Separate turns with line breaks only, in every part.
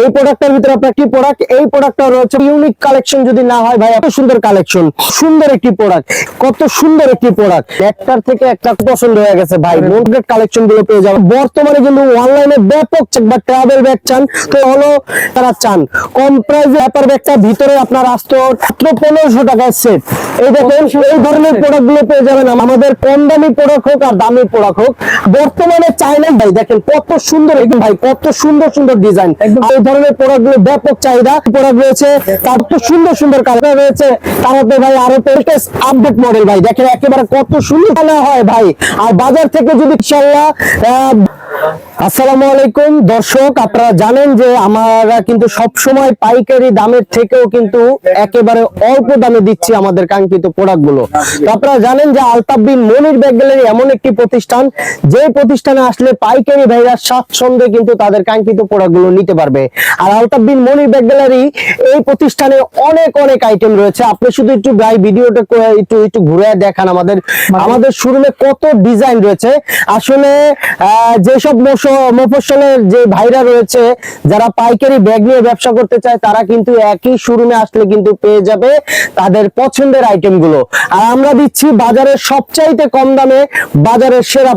এই প্রোডাক্টের ভিতরে আপনার কি প্রোডাক্ট এই প্রোডাক্টটা হচ্ছে ইউনিক কালেকশন যদি না হয় ভাই এত সুন্দর কালেকশন সুন্দর একটি প্রোডাক্ট কত সুন্দর একটি প্রোডাক্ট একটার থেকে একটা পছন্দ হয়ে গেছে ভাই মোটেড কালেকশনগুলো পেয়ে যাবেন। বর্তমানে কিন্তু অনলাইনে ব্যাপক চেক বা ট্রাভেল ব্যাগ চান তো হলো তারা চান কম প্রাইসে ব্যাপার ব্যাগটা ভিতরে আপনার আসতো মাত্র পনেরোশো টাকার সেট এই দেখেন এই ধরনের প্রোডাক্টগুলো পেয়ে যাবেন আমাদের কম দামি প্রোডাক্ট হোক আর দামি প্রোডাক্ট হোক। বর্তমানে চাইনা ভাই দেখেন কত সুন্দর ভাই কত সুন্দর সুন্দর ডিজাইন এই ধরনের প্রোডাক্ট ব্যাপক চাহিদা। প্রোডাক্ট রয়েছে, তার তো সুন্দর সুন্দর কালার রয়েছে। তার মধ্যে ভাই আরও লেটেস্ট আপডেট মডেল ভাই, দেখেন একেবারে কত সুন্দর হয় ভাই। আর বাজার থেকে যদি ইনশাল্লাহ আসসালামু আলাইকুম। দর্শক, আপনারা জানেন যে আমরা কিন্তু সব সময় পাইকারি দামের থেকেও কিন্তু একেবারে অল্প দামে দিচ্ছি আমাদের কাঙ্ক্ষিত প্রোডাক্টগুলো তো আপনারা জানেন যে আলতাবিন মনির ব্যাগ গ্যালারি এমন একটি প্রতিষ্ঠান, যে প্রতিষ্ঠানে আসলে পাইকারি ভাইরা স্বাচ্ছন্দ্যে কিন্তু তাদের কাঙ্ক্ষিত প্রোডাক্টগুলো নিতে পারবে। আর আলতাবিন মনির ব্যাগ গ্যালারি এই প্রতিষ্ঠানে অনেক অনেক আইটেম রয়েছে। আপনি শুধু একটু ভাই ভিডিওটা একটু একটু ঘুরে দেখান আমাদের। আমাদের শোরুমে কত ডিজাইন রয়েছে। আসলে যেসব মফস্বলের যে ভাইরা রয়েছে, যারা পাইকারি ব্যাগ নিয়ে ব্যবসা করতে চায়, তারা কিন্তু একই শোরুমে আসলে কিন্তু পেয়ে যাবে তাদের পছন্দের আর আমরা দিচ্ছি বাজারের সবচাইতে কম দামে বাজারের সেরা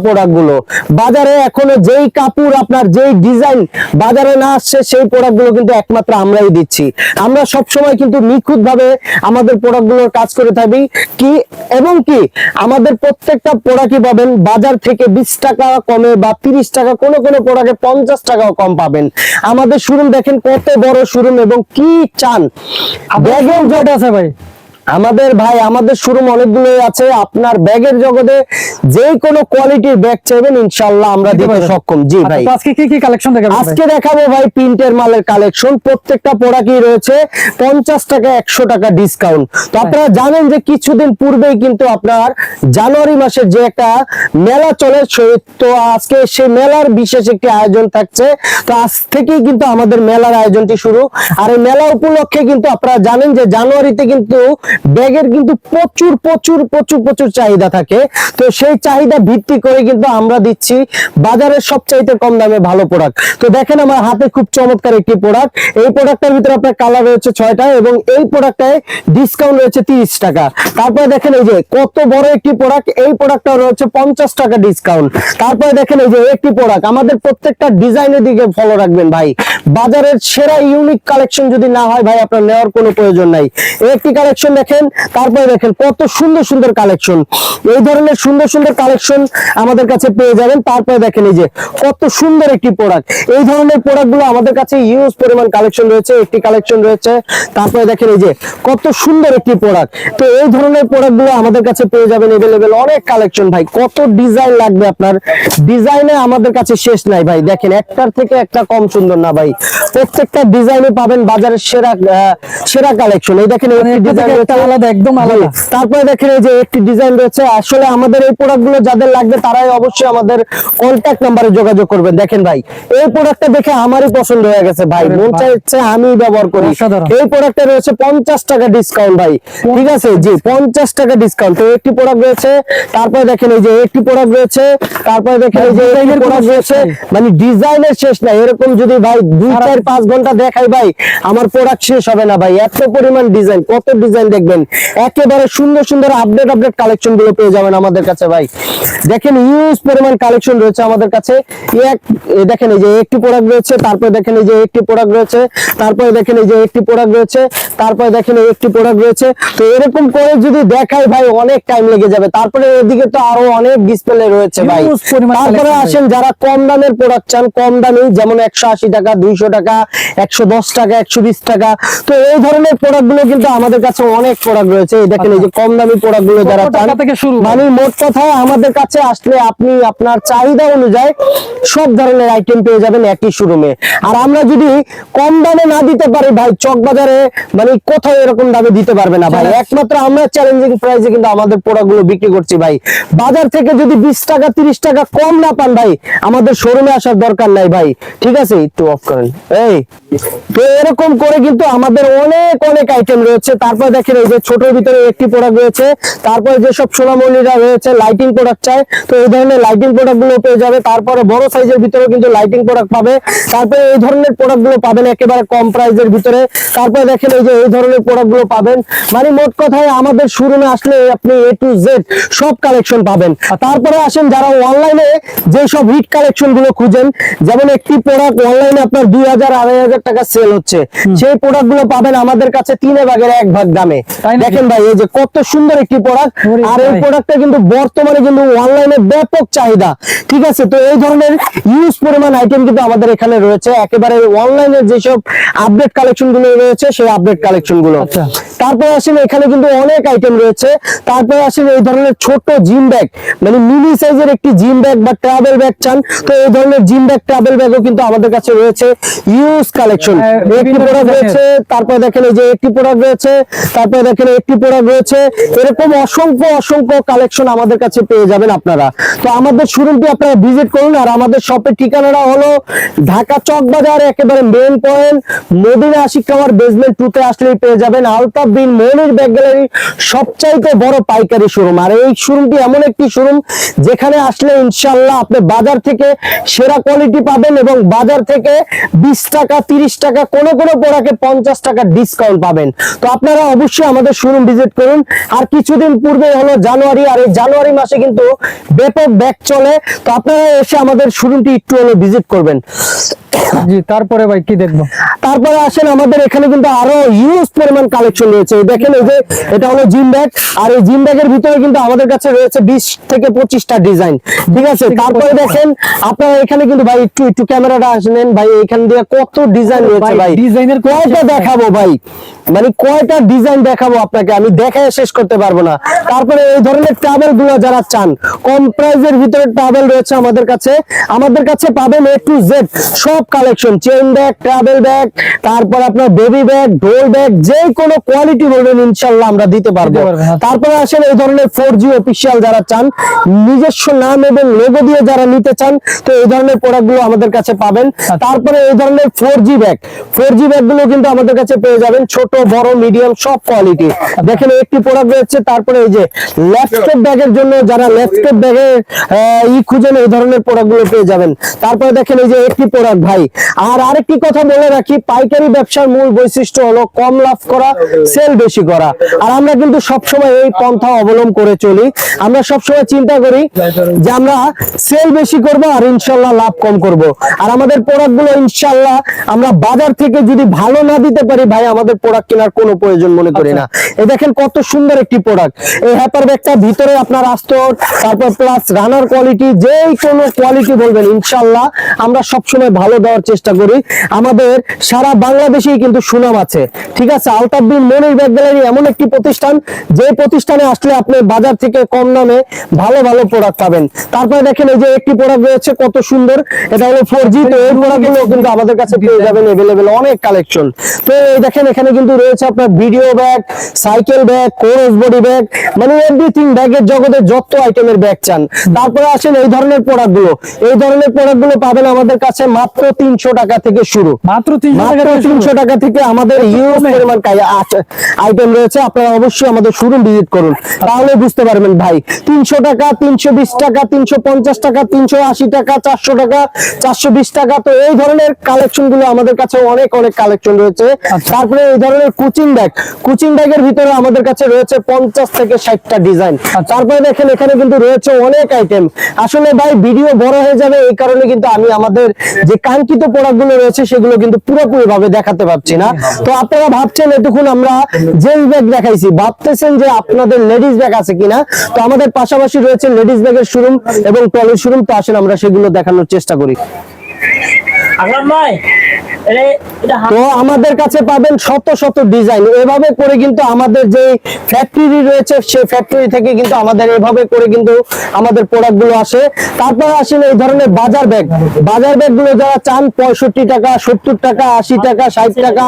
বাজারে এখনও যেই কাপড় আপনার যেই ডিজাইন বাজারে না আসছে, সেই প্রোডাক্টগুলো কিন্তু একমাত্র আমরাই দিচ্ছি। আমরা সব সময় কিন্তু নিখুঁত ভাবে আমাদের প্রোডাক্টগুলোর কাজ করে থাকি। কি এবং কি? আমাদের প্রত্যেকটা প্রোডাক্টই পাবেন বাজার থেকে বিশ টাকা কমে বা তিরিশ টাকা কোন কোন প্রোডাক্টে পঞ্চাশ টাকাও কম পাবেন। আমাদের শোরুম দেখেন কত বড় শোরুম এবং কি চান। ব্যাগের
জট আছে ভাই?
আমাদের ভাই আমাদের শোরুম অনেকগুলো আছে। আপনার ব্যাগের জগতে যে কোনো কোয়ালিটির ব্যাগ চাইবেন ইনশাল্লাহ আমরা
দিতে
সক্ষম। জি
আচ্ছা,
ভাই।
আজকে কি কি কালেকশন দেখাবেন ভাই?
আজকে দেখাবো ভাই প্রিন্টের মালের কালেকশন প্রত্যেকটা প্রোডাক্টই রয়েছে। পঞ্চাশ টাকা একশো টাকা ডিসকাউন্ট তো আপনারা জানেন যে কিছুদিন পূর্বেই কিন্তু আপনার জানুয়ারি মাসের যে একটা মেলা চলে তো আজকে সেই মেলার বিশেষ একটি আয়োজন থাকছে। তো আজ থেকেই কিন্তু আমাদের মেলার আয়োজনটি শুরু। আর এই মেলা উপলক্ষে কিন্তু আপনারা জানেন যে জানুয়ারিতে কিন্তু ব্যাগের কিন্তু প্রচুর প্রচুর প্রচুর প্রচুর চাহিদা থাকে। তো সেই চাহিদা ভিত্তি করে কিন্তু আমরা দিচ্ছি বাজারের সবচাইতে কম দামে ভালো প্রোডাক্ট তো দেখেন আমার হাতে খুব চমৎকার একটি প্রোডাক্ট এই প্রোডাক্টের ভিতরে আপনার কালার রয়েছে ছয়টা এবং এই প্রোডাক্টটায় ডিসকাউন্ট রয়েছে তিরিশ টাকা। তারপরে দেখেন এই যে কত বড় একটি প্রোডাক্ট এই প্রোডাক্টটা রয়েছে পঞ্চাশ টাকা ডিসকাউন্ট তারপরে দেখেন এই যে একটি প্রোডাক্ট আমাদের প্রত্যেকটা ডিজাইনের দিকে ফলো রাখবেন ভাই। বাজারের সেরা ইউনিক কালেকশন যদি না হয় ভাই, আপনার নেওয়ার কোনো প্রয়োজন নাই। একটি কালেকশন দেখেন তারপরে দেখেন কত সুন্দর সুন্দর কালেকশন এই ধরনের সুন্দর সুন্দর কালেকশন আমাদের কাছে পেয়ে যাবেন। তারপরে দেখেন এই যে কত সুন্দর একটি প্রোডাক্ট এই ধরনের প্রোডাক্টগুলো আমাদের কাছে ইউজ পরিমাণ কালেকশন রয়েছে একটি কালেকশন রয়েছে। তারপরে দেখেন এই যে কত সুন্দর একটি প্রোডাক্ট তো এই ধরনের প্রোডাক্টগুলো আমাদের কাছে পেয়ে যাবেন এভেলেবেল অনেক কালেকশন ভাই। কত ডিজাইন লাগবে আপনার? ডিজাইনে আমাদের কাছে শেষ নাই ভাই। দেখেন একটার থেকে একটা কম সুন্দর না ভাই। প্রত্যেকটা ডিজাইনে পাবেন বাজারের সেরা সেরা কালেকশন এই দেখেন ডিজাইন
আলাদা, একদম আলাদা।
তারপরে দেখেন এই যে একটি ডিজাইন রয়েছে আসলে আমাদের এই প্রোডাক্ট যাদের লাগবে তারাই অবশ্যই আমাদের কন্ট্যাক্ট নাম্বারে যোগাযোগ করবেন। দেখেন ভাই এই প্রোডাক্টটা দেখে আমারই পছন্দ হয়ে গেছে ভাই। মন চাইছে আমি ব্যবহার করি। এই প্রোডাক্টে রয়েছে পঞ্চাশ টাকা ডিসকাউন্ট ভাই। ঠিক আছে? জি পঞ্চাশ টাকা ডিসকাউন্ট তো একটি প্রোডাক্ট রয়েছে তারপরে দেখেন এই যে একটি প্রোডাক্ট রয়েছে তারপরে দেখেন এই যে প্রোডাক্ট রয়েছে। মানে ডিজাইনের শেষ নাই। এরকম যদি ভাই দুই চার পাঁচ ঘণ্টা দেখাই ভাই আমার প্রোডাক্ট শেষ হবে না ভাই। এত পরিমাণ ডিজাইন কত ডিজাইন দেখবেন? একেবারে সুন্দর সুন্দর আপডেট আপডেট কালেকশনগুলো পেয়ে যাবেন আমাদের কাছে ভাই। দেখেন ইউজ পরিমাণ কালেকশন রয়েছে আমাদের কাছে। এক দেখেন এই যে একটি প্রোডাক্ট রয়েছে তারপরে দেখেন এই যে একটি প্রোডাক্ট রয়েছে তারপরে দেখেন এই যে একটি প্রোডাক্ট রয়েছে তারপরে দেখেন এই একটি প্রোডাক্ট রয়েছে। তো এরকম করে যদি দেখাই ভাই অনেক টাইম লেগে যাবে। তারপরে এদিকে তো আরও অনেক ডিসপ্লে রয়েছে ভাই। তারপরে আসেন যারা কম দামের প্রোডাক্ট চান কম দামি যেমন একশো আশি টাকা দুইশো টাকা একশো দশ টাকা একশো বিশ টাকা। তো এই ধরনের প্রোডাক্টগুলো কিন্তু আমাদের কাছে অনেক প্রোডাক্ট রয়েছে। এই দেখেন এই যে কম দামি প্রোডাক্টগুলো যারা চান
থেকে শুরু?
মানে মোট কথা আমাদের কাছে আসলে আপনি আপনার চাহিদা অনুযায়ী সব ধরনের আইটেম পেয়ে যাবেন একই শোরুমে আর আমরা যদি কম দামে না দিতে পারি ভাই চক বাজারে মানে কোথাও এরকম দামে দিতে পারবে না ভাই। একমাত্র আমরা চ্যালেঞ্জিং প্রাইসে কিন্তু আমাদের প্রোডাক্টগুলো বিক্রি করছি ভাই। বাজার থেকে যদি বিশ টাকা তিরিশ টাকা কম না পান ভাই আমাদের শোরুমে আসার দরকার নাই ভাই। ঠিক আছে? একটু অফ করেন। এই তো এরকম করে কিন্তু আমাদের অনেক অনেক আইটেম রয়েছে। তারপর দেখেন এই যে ছোটর ভিতরে একটি প্রোডাক্ট রয়েছে তারপরে যেসব সোনামল্লিরা রয়েছে লাইটিং প্রোডাক্ট চাই তো এই ধরনের লাইটিং প্রোডাক্টগুলো পেয়ে যাবে তারপরে বড় সাইজের ভিতরে কিন্তু লাইটিং প্রোডাক্ট পাবে তারপরে এই ধরনের প্রোডাক্টগুলো পাবেন একেবারে কম প্রাইসের ভিতরে তারপরে দেখেন এই যে এই ধরনের প্রোডাক্টগুলো পাবেন মানে মোট কথায় আমাদের শোরুমে আসলে আপনি এ টু জেড সব কালেকশন পাবেন তারপরে আসেন যারা অনলাইনে যে সব হিট কালেকশনগুলো খুঁজেন যেমন একটি প্রোডাক্ট অনলাইনে আপনার দুই হাজার আড়াই হাজার টাকা সেল হচ্ছে সেই প্রোডাক্টগুলো পাবেন আমাদের কাছে তিনে ভাগের এক ভাগ দামে? দেখেন ভাই এই যে কত সুন্দর একটি প্রোডাক্ট আর এই প্রোডাক্টটা কিন্তু বর্তমানে কিন্তু অনলাইনে ব্যাপক চাহিদা। ঠিক আছে? তো এই ধরনের ইউজ পরিমাণ আইটেম কিন্তু আমাদের এখানে রয়েছে। একেবারে অনলাইনে যেসব আপডেট কালেকশনগুলো রয়েছে সেই আপডেট কালেকশনগুলো।
আচ্ছা।
তারপরে আসেন এখানে কিন্তু অনেক আইটেম রয়েছে। তারপরে আসেন এই ধরনের ছোট জিম ব্যাগ মানে মিনি সাইজের একটি জিম ব্যাগ বা ট্রাভেল ব্যাগ চান। তো এই ধরনের জিম ব্যাগ ট্রাভেল ব্যাগও কিন্তু আমাদের কাছে রয়েছে। ইউজ কালেকশন
হ্যাঁ,
একটি প্রোডাক্ট রয়েছে তারপরে দেখেন এই যে একটি প্রোডাক্ট রয়েছে। তারপরে দেখেন একটি প্রোডাক্ট রয়েছে। এরকম অসংখ্য অসংখ্য কালেকশন আমাদের কাছে পেয়ে যাবেন আপনারা। তো আমাদের শোরুমটি আপনারা ভিজিট করুন আর আমাদের শপের ঠিকানাটা হলো ঢাকা চক বাজার, একেবারে main point Madina Ashiq tower basement টুতে আসলেই পেয়ে যাবেন আলতাফ বিন মনির ব্যাগ গ্যালারি, সবচাইতে বড় পাইকারি শোরুম আর এই শোরুমটি এমন একটি শোরুম যেখানে আসলে ইনশাল্লাহ আপনি বাজার থেকে সেরা কোয়ালিটি পাবেন এবং বাজার থেকে বিশ টাকা, তিরিশ টাকা কোনো কোনো প্রোডাক্টে পঞ্চাশ টাকা ডিসকাউন্ট পাবেন। তো আপনারা অবশ্যই আমাদের শোরুম ভিজিট করুন। আর কিছুদিন পূর্বে হলো জানুয়ারি আর এই জানুয়ারি মাসে কিন্তু ব্যাপক ব্যাগ চলে। তো আপনারা এসে আমাদের শোরুমটি একটু হলো ভিজিট করবেন।
জি তারপরে ভাই কি দেখব?
তারপরে আসেন আমাদের এখানে কিন্তু আরও ইউজ পরিমাণ কালেকশন রয়েছে। দেখেন এই যে এটা হলো জিম ব্যাগ আর এই জিম ব্যাগের ভিতরে কিন্তু আমাদের কাছে রয়েছে বিশ থেকে পঁচিশটা ডিজাইন ঠিক আছে? তারপরে দেখেন আপনারা এখানে কিন্তু ভাই একটু একটু ক্যামেরাটা আসলেন ভাই এখান দিয়ে কত ডিজাইন রয়েছে
ভাই, ডিজাইনের
কয়টা দেখাবো ভাই? মানে কয়টা ডিজাইন দেখাবো আপনাকে? আমি দেখায় শেষ করতে পারব না। তারপরে এই ধরনের ট্রাভেলগুলো যারা চান কম প্রাইজের ভিতরে ট্রাভেল রয়েছে আমাদের কাছে। আমাদের কাছে পাবেন এ টু জেড সব collection chain bag travel bag তারপর আপনার বেবি ব্যাগ ডোল ব্যাগ যে কোনো কোয়ালিটি বলবেন ইনশাল্লাহ আমরা দিতে পারব।
আচ্ছা।
তারপরে আসেন এই ধরনের ফোর জি অফিসিয়াল যারা চান নিজস্ব নাম এবং লোগো দিয়ে যারা নিতে চান তো এই ধরনের প্রোডাক্টগুলো আমাদের কাছে পাবেন। তারপরে এই ধরনের four G bag four G ব্যাগগুলো কিন্তু আমাদের কাছে পেয়ে যাবেন ছোট বড় মিডিয়াম সব কোয়ালিটি দেখেন, একটি প্রোডাক্ট রয়েছে, তারপরে এই যে ল্যাপটপ ব্যাগের জন্য যারা ল্যাপটপ ব্যাগের ই খুঁজেন, এই ধরনের প্রোডাক্টগুলো পেয়ে যাবেন। তারপরে দেখেন, এই যে একটি প্রোডাক্ট ভাই। আর আরেকটি কথা বলে রাখি, পাইকারি ব্যবসার মূল বৈশিষ্ট্য হলো কম লাভ করা সেল বেশি করা। আর আমরা কিন্তু সবসময় এই পন্থা অবলম্বন করে চলি। আমরা সবসময় চিন্তা করি যে আমরা সেল বেশি করব আর ইনশাল্লাহ লাভ কম করব। আর আমাদের প্রোডাক্টগুলো ইনশাল্লাহ আমরা বাজার থেকে যদি ভালো না দিতে পারি, ভাই, আমাদের প্রোডাক্ট কেনার কোনো প্রয়োজন মনে করি না। এই দেখেন কত সুন্দর একটি প্রোডাক্ট এই হ্যাপার ব্যাগটা ভিতরে আপনার আস্তর তারপর প্লাস রানার কোয়ালিটি যেই কোনো কোয়ালিটি বলবেন ইনশাল্লাহ আমরা সবসময় ভালো দেওয়ার চেষ্টা করি। আমাদের সারা বাংলাদেশেই কিন্তু সুনাম আছে। ঠিক আছে? আলতাফ বিন মনির ব্যাগ গ্যালারি এমন একটি প্রতিষ্ঠান যে প্রতিষ্ঠানে আসলে আপনি বাজার থেকে কম দামে ভালো ভালো প্রোডাক্ট পাবেন। তারপরে দেখেন এই যে একটি প্রোডাক্ট রয়েছে কত সুন্দর। এটা হলো ফোর জি তো এই প্রোডাক্টগুলো কিন্তু আমাদের কাছে পেয়ে যাবেন এভেলেবেল অনেক কালেকশন তো এই দেখেন এখানে কিন্তু রয়েছে আপনার video bag cycle bag cross body bag মানে এভরিথিং ব্যাগের জগতে যত আইটেমের ব্যাগ চান। তারপরে আসেন এই ধরনের প্রোডাক্টগুলো। এই ধরনের প্রোডাক্টগুলো পাবেন আমাদের কাছে মাত্র তিনশো টাকা থেকে শুরু।
মাত্র তিনশো টাকা থেকে
আমাদের ইউজ পরিমাণ আইটেম রয়েছে। আপনারা অবশ্যই আমাদের শোরুম ভিজিট করুন। তাহলে বুঝতে পারবেন ভাই তিনশো টাকা তিনশো বিশ টাকা তিনশো পঞ্চাশ টাকা তিনশো আশি টাকা চারশো টাকা চারশো বিশ টাকা। তো এই ধরনের কালেকশনগুলো আমাদের কাছে অনেক অনেক কালেকশন রয়েছে।
আচ্ছা।
তারপরে এই ধরনের কুচিং ব্যাগ কুচিং ব্যাগের ভিতরে আমাদের কাছে রয়েছে পঞ্চাশ থেকে ষাটটা ডিজাইন
আচ্ছা।
তারপরে দেখেন এখানে কিন্তু রয়েছে অনেক আইটেম আসলে ভাই ভিডিও বড় হয়ে যাবে এই কারণে কিন্তু আমি আমাদের যে কাঙ্ক্ষিত প্রোডাক্টগুলো রয়েছে সেগুলো কিন্তু পুরোপুরি ভাবে দেখাতে পারছি না। তো আপনারা ভাবছেন এতক্ষণ আমরা জেন্টস ব্যাগ দেখাইছি। ভাবতেছেন যে আপনাদের লেডিস ব্যাগ আছে কিনা? তো আমাদের পাশাপাশি রয়েছে লেডিস ব্যাগের শোরুম এবং ট্রলির শোরুম তো আসেন আমরা সেগুলো দেখানোর চেষ্টা করি।
ভাই
তো আমাদের কাছে পাবেন শত শত ডিজাইন। এভাবে করে কিন্তু আমাদের যে ফ্যাক্টরি রয়েছে সেই ফ্যাক্টরি থেকে কিন্তু আমাদের এভাবে করে কিন্তু আমাদের প্রোডাক্টগুলো আসে। তারপর আসেন এই ধরনের বাজার ব্যাগ। বাজার ব্যাগগুলো যারা চান পঁয়ষট্টি টাকা সত্তর টাকা আশি টাকা ষাট টাকা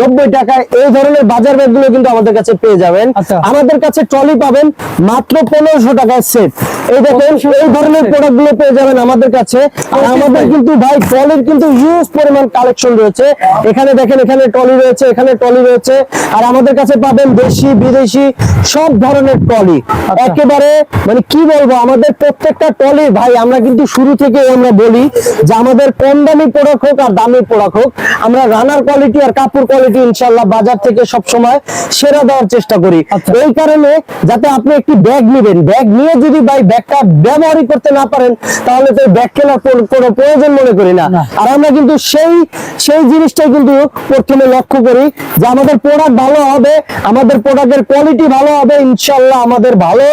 নব্বই টাকা এই ধরনের বাজার ব্যাগগুলো কিন্তু আমাদের কাছে পেয়ে যাবেন।
আচ্ছা।
আমাদের কাছে ট্রলি পাবেন মাত্র পনেরোশো টাকার সেট এই দেখেন এই ধরনের প্রোডাক্টগুলো পেয়ে যাবেন আমাদের কাছে। আর আমাদের কিন্তু ভাই ট্রলির কিন্তু হিউজ পরিমাণ কালেকশন রয়েছে। এখানে দেখেন এখানে টলি রয়েছে এখানে টলি রয়েছে। আর আমাদের কাছে পাবেন দেশি বিদেশি সব ধরনের টলি একেবারে মানে কি বলব আমাদের প্রত্যেকটা টলি ভাই আমরা কিন্তু শুরু থেকে আমরা বলি যে আমাদের কম দামি প্রোডাক্ট হোক আর দামি প্রোডাক্ট হোক আমরা রানার কোয়ালিটি আর কাপড় কোয়ালিটি ইনশাল্লাহ বাজার থেকে সব সময় সেরা দেওয়ার চেষ্টা করি। এই কারণে যাতে আপনি একটি ব্যাগ নেবেন ব্যাগ নিয়ে যদি ভাই ব্যাগটা ব্যবহারই করতে না পারেন তাহলে তো ব্যাগ কেনার কোনো- কোনো প্রয়োজন মনে করি না। আর আমরা কিন্তু সেই সেই জিনিসটাই কিন্তু প্রথমে লক্ষ্য করি যে আমাদের প্রোডাক্ট ভালো হবে, আমাদের প্রোডাক্টের কোয়ালিটি ভালো হবে, ইনশাল্লাহ আমাদের ভালো,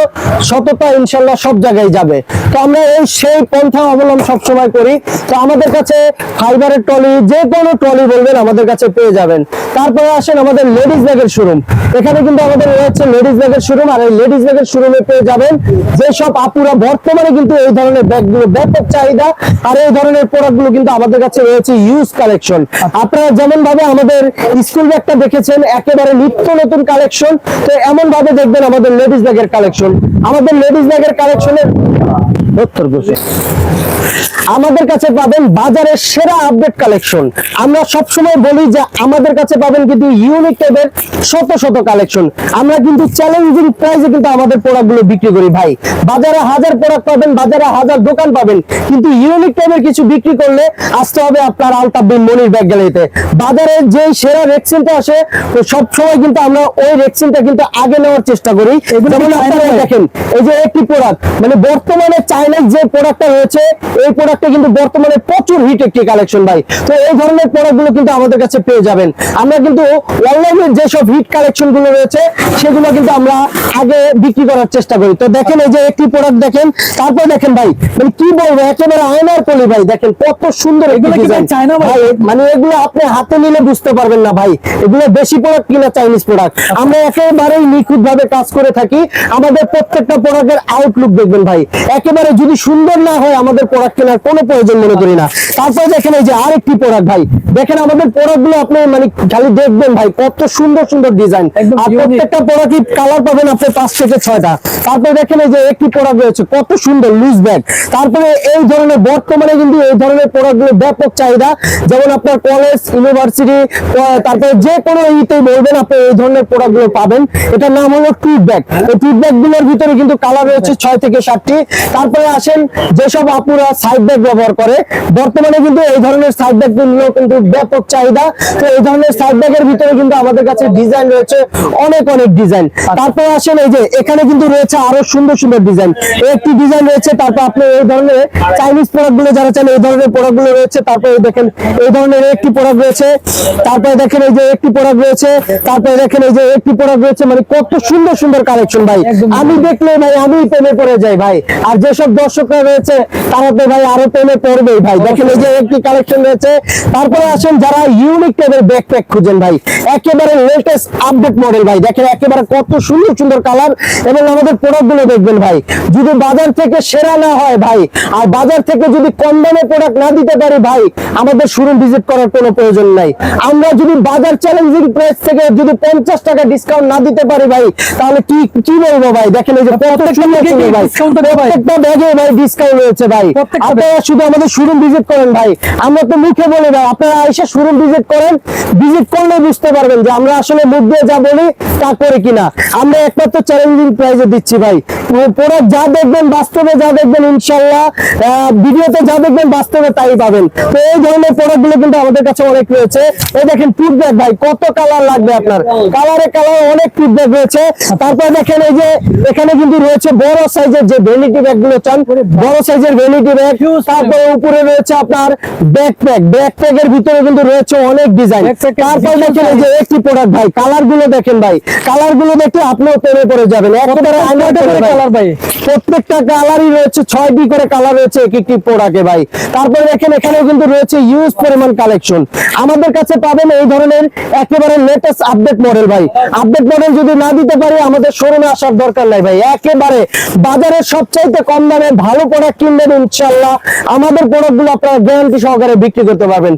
সততা ইনশাল্লাহ সব জায়গায় যাবে। তো আমরা এই সেই পন্থা অবলম্বন সবসময় করি। তো আমাদের কাছে ফাইবারের টলি যে কোনো টলি বলবেন আমাদের কাছে পেয়ে যাবেন। তারপরে আসেন আমাদের লেডিস ব্যাগের শোরুম এখানে কিন্তু আমাদের রয়েছে লেডিস ব্যাগের শোরুম আর এই লেডিস ব্যাগের শোরুমে পেয়ে যাবেন। যেসব আপুরা বর্তমানে কিন্তু এই ধরনের ব্যাগগুলো ব্যাপক চাহিদা, আর এই ধরনের প্রোডাক্টগুলো কিন্তু আমাদের কাছে রয়েছে ইউজ কালেকশন আপনারা যেমন ভাবে আমাদের স্কুল ব্যাগটা দেখেছেন, একেবারে নিত্য নতুন কালেকশন তো এমন ভাবে দেখবেন আমাদের লেডিস ব্যাগের কালেকশন আমাদের লেডিস ব্যাগের কালেকশনের উত্তর বসে আমাদের কাছে পাবেন বাজারের সেরা আপডেট কালেকশন আমরা সবসময় বলি যে আমাদের কাছে পাবেন কিন্তু ইউনিক টাইপের শত শত কালেকশন আমরা কিন্তু চ্যালেঞ্জিং প্রাইসে কিন্তু আমাদের প্রোডাক্টগুলো বিক্রি করি ভাই। বাজারে হাজার প্রোডাক্ট পাবেন বাজারে হাজার দোকান পাবেন। কিন্তু ইউনিক টাইপের কিছু বিক্রি করলে আসতে হবে আপনার আলতাবিন মনির ব্যাগ গ্যালারিতে। বাজারে যে সেরা রেক্সিনটা আসে তো সবসময় কিন্তু আমরা ওই রেক্সিনটা কিন্তু আগে নেওয়ার চেষ্টা করি। যেমন আপনারা দেখেন এই যে একটি প্রোডাক্ট মানে বর্তমানে চাইনার যে প্রোডাক্টটা রয়েছে এই প্রোডাক্টটা কিন্তু বর্তমানে প্রচুর হিট একটি কালেকশন ভাই। তো এই ধরনের প্রোডাক্টগুলো কিন্তু আমাদের কাছে পেয়ে যাবেন। আমরা কিন্তু অনলাইনে যেসব হিট কালেকশনগুলো রয়েছে সেগুলো কিন্তু আমরা আগে বিক্রি করার চেষ্টা করি। তো দেখেন এই যে একটি প্রোডাক্ট দেখেন তারপর দেখেন ভাই মানে কি বলব একেবারে আয়নার পলি ভাই দেখেন কত সুন্দর এগুলো
চায়না ভাই?
মানে এগুলো আপনি হাতে নিলে বুঝতে পারবেন না ভাই। এগুলো বেশি প্রোডাক্ট কিনা চাইনিজ প্রোডাক্ট আমরা একেবারেই নিখুঁত ভাবে কাজ করে থাকি। আমাদের প্রত্যেকটা প্রোডাক্টের আউটলুক দেখবেন ভাই। একেবারে যদি সুন্দর না হয় আমাদের প্রোডাক্ট কেনার কোনো প্রয়োজন মনে করি না। তারপরে দেখেন এই যে আরেকটি প্রোডাক্ট ভাই। দেখেন আমাদের প্রোডাক্টগুলো আপনি মানে খালি দেখবেন ভাই কত সুন্দর সুন্দর ডিজাইন আর প্রত্যেকটা প্রোডাক্ট কালার পাবেন আপনি পাঁচ থেকে ছয়টা। তারপরে দেখেন এই যে একটি প্রোডাক্ট রয়েছে কত সুন্দর লুজ ব্যাগ তারপরে এই ধরনের বর্তমানে কিন্তু এই ধরনের প্রোডাক্টগুলো ব্যাপক চাহিদা। যেমন আপনার কলেজ ইউনিভার্সিটি তারপরে যে কোনো ইতে বলবেন আপনি এই ধরনের প্রোডাক্টগুলো পাবেন। এটার নাম হলো টুইট ব্যাগ এই টুইট ব্যাগগুলোর ভিতরে কিন্তু কালার রয়েছে ছয় থেকে সাতটি। তারপরে আসেন যেসব আপুরা সাইড ব্যাগ ব্যবহার করে। বর্তমানে কিন্তু এই ধরনের সাইড ব্যাগগুলো কিন্তু ব্যাপক চাহিদা। তো এই ধরনের সাইড ব্যাগের ভিতরে কিন্তু আমাদের কাছে ডিজাইন রয়েছে অনেক অনেক ডিজাইন তারপরে আসেন এই যে এখানে কিন্তু রয়েছে আরও সুন্দর সুন্দর ডিজাইন একটি ডিজাইন রয়েছে তারপর আপনি এই ধরনের চাইনিজ প্রোডাক্টগুলো যারা চান এই ধরনের প্রোডাক্টগুলো রয়েছে। তারপরে দেখেন এই ধরনের একটি প্রোডাক্ট রয়েছে। তারপরে দেখেন এই যে একটি প্রোডাক্ট রয়েছে। তারপরে দেখেন এই যে একটি প্রোডাক্ট রয়েছে। মানে কত সুন্দর সুন্দর কালেকশন ভাই। আমি দেখলে ভাই আমি প্রেমে পড়ে যাই ভাই। আর যেসব দর্শকরা রয়েছে তারা তো ভাই আরও প্রেমে পড়বেই ভাই। দেখেন এই যে একটি কালেকশন রয়েছে। তারপরে আসেন যারা ইউনিক টাইপের ব্যাকপ্যাক খুঁজেন ভাই একেবারে লেটেস্ট আপডেট মডেল ভাই। দেখেন একেবারে কত সুন্দর সুন্দর কালার এবং আমাদের প্রোডাক্টগুলো দেখবেন ভাই। যদি বাজার থেকে সেরা না হয় ভাই আর বাজার থেকে যদি কম দামে প্রোডাক্ট না দিতে পারি ভাই আমাদের শোরুম ভিজিট করার কোনো প্রয়োজন নাই। আমরা যদি বাজার চ্যালেঞ্জিং প্রাইস থেকে যদি পঞ্চাশ টাকা ডিসকাউন্ট না দিতে পারি ভাই তাহলে কি কি বলব ভাই? দেখেন এই যে? প্রত্যেকটা ব্যাগে ভাই ডিসকাউন্ট রয়েছে ভাই।
প্রত্যেকটা
আপনারা শুধু আমাদের শোরুম ভিজিট করেন ভাই। আমরা তো মুখে বলি ভাই আপনারা এসে শোরুম ভিজিট করেন। ভিজিট করলে বুঝতে পারবেন যে আমরা আসলে মুখ দিয়ে যা বলি তা করে কিনা। আমরা একমাত্র চ্যালেঞ্জিং প্রাইজে দিচ্ছি ভাই। প্রোডাক্ট যা দেখবেন বাস্তবে যা দেখবেন ইনশাল্লাহ ভিডিওতে যা দেখবেন বাস্তবে তাই পাবেন। তো এই ধরনের প্রোডাক্টগুলো কিন্তু আমাদের কাছে অনেক রয়েছে। এই দেখেন ফিডব্যাক ভাই কত কালার লাগবে আপনার? কালারে কালার অনেক ফিডব্যাক রয়েছে। তারপর দেখেন এই যে এখানে কিন্তু রয়েছে বড় সাইজের যে ভ্যানিটি ব্যাগগুলো চান বড় সাইজের ভ্যানিটি ব্যাগ তারপরে উপরে রয়েছে আপনার ব্যাকপ্যাক ব্যাকপ্যাক এর ভিতরে কিন্তু রয়েছে অনেক ডিজাইন তারপর দেখেন এই যে একটি প্রোডাক্ট ভাই কালারগুলো দেখেন ভাই। কালারগুলো দেখে আপনিও প্রেমে পড়ে যাবেন। একেবারে ভাই।
ভাই?
প্রত্যেকটা কালারই রয়েছে, ছয়টি করে কালার রয়েছে এক একটি প্রোডাক্টে ভাই। তারপরে দেখেন, এখানেও কিন্তু রয়েছে ইউজ পরিমাণ কালেকশন আমাদের কাছে পাবেন এই ধরনের একেবারে লেটেস্ট আপডেট মডেল ভাই। আপডেট মডেল যদি না দিতে পারি, আমাদের শোরুমে আসার দরকার নাই ভাই। একেবারে বাজারের সবচাইতে কম দামে ভালো প্রোডাক্ট কিনবেন ইনশাল্লাহ আমাদের প্রোডাক্টগুলো আপনারা গ্যারান্টি সহকারে বিক্রি করতে পারবেন।